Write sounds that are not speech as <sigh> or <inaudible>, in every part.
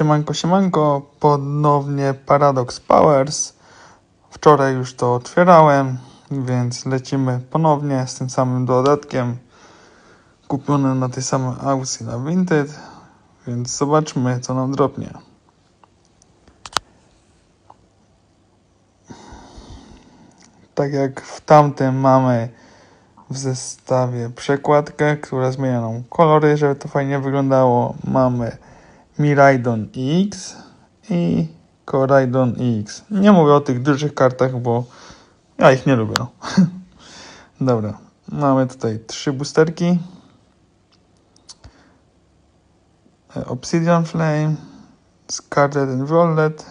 Siemanko, siemanko, ponownie Paradox Powers. Wczoraj już to otwierałem, więc lecimy ponownie z tym samym dodatkiem. Kupiony na tej samej aukcji na Vinted, więc zobaczmy co nam dropnie. Tak jak w tamtym mamy w zestawie przekładkę, która zmienia nam kolory, żeby to fajnie wyglądało. Mamy Miraidon X i Coraidon X. Nie mówię o tych dużych kartach, bo ja ich nie lubię. <laughs> Dobra, mamy tutaj trzy boosterki. Obsidian Flame, Scarlet and Violet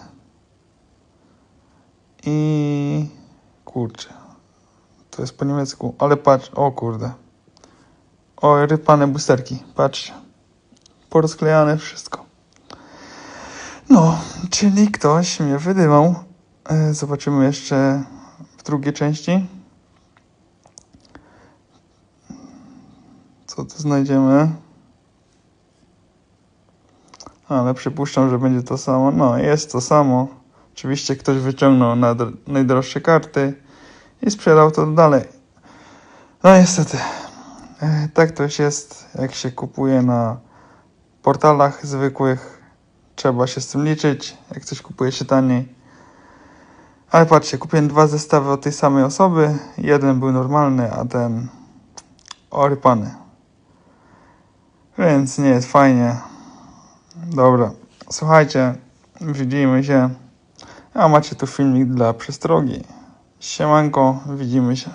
i kurczę, to jest po niemiecku, ale patrz, o kurde. O, rypane boosterki, patrzcie. Porozklejane wszystko. No, czyli ktoś mnie wydymał. E, Zobaczymy jeszcze w drugiej części. Co tu znajdziemy? Ale przypuszczam, że będzie to samo. No, jest to samo. Oczywiście ktoś wyciągnął najdroższe karty i sprzedał to dalej. No niestety. E, Tak to już jest, jak się kupuje na portalach zwykłych. Trzeba się z tym liczyć, jak coś kupuje się taniej. Ale patrzcie, kupiłem dwa zestawy od tej samej osoby. Jeden był normalny, a ten orypany. Więc nie jest fajnie. Dobra, słuchajcie, widzimy się. A macie tu filmik dla przestrogi. Siemanko, widzimy się.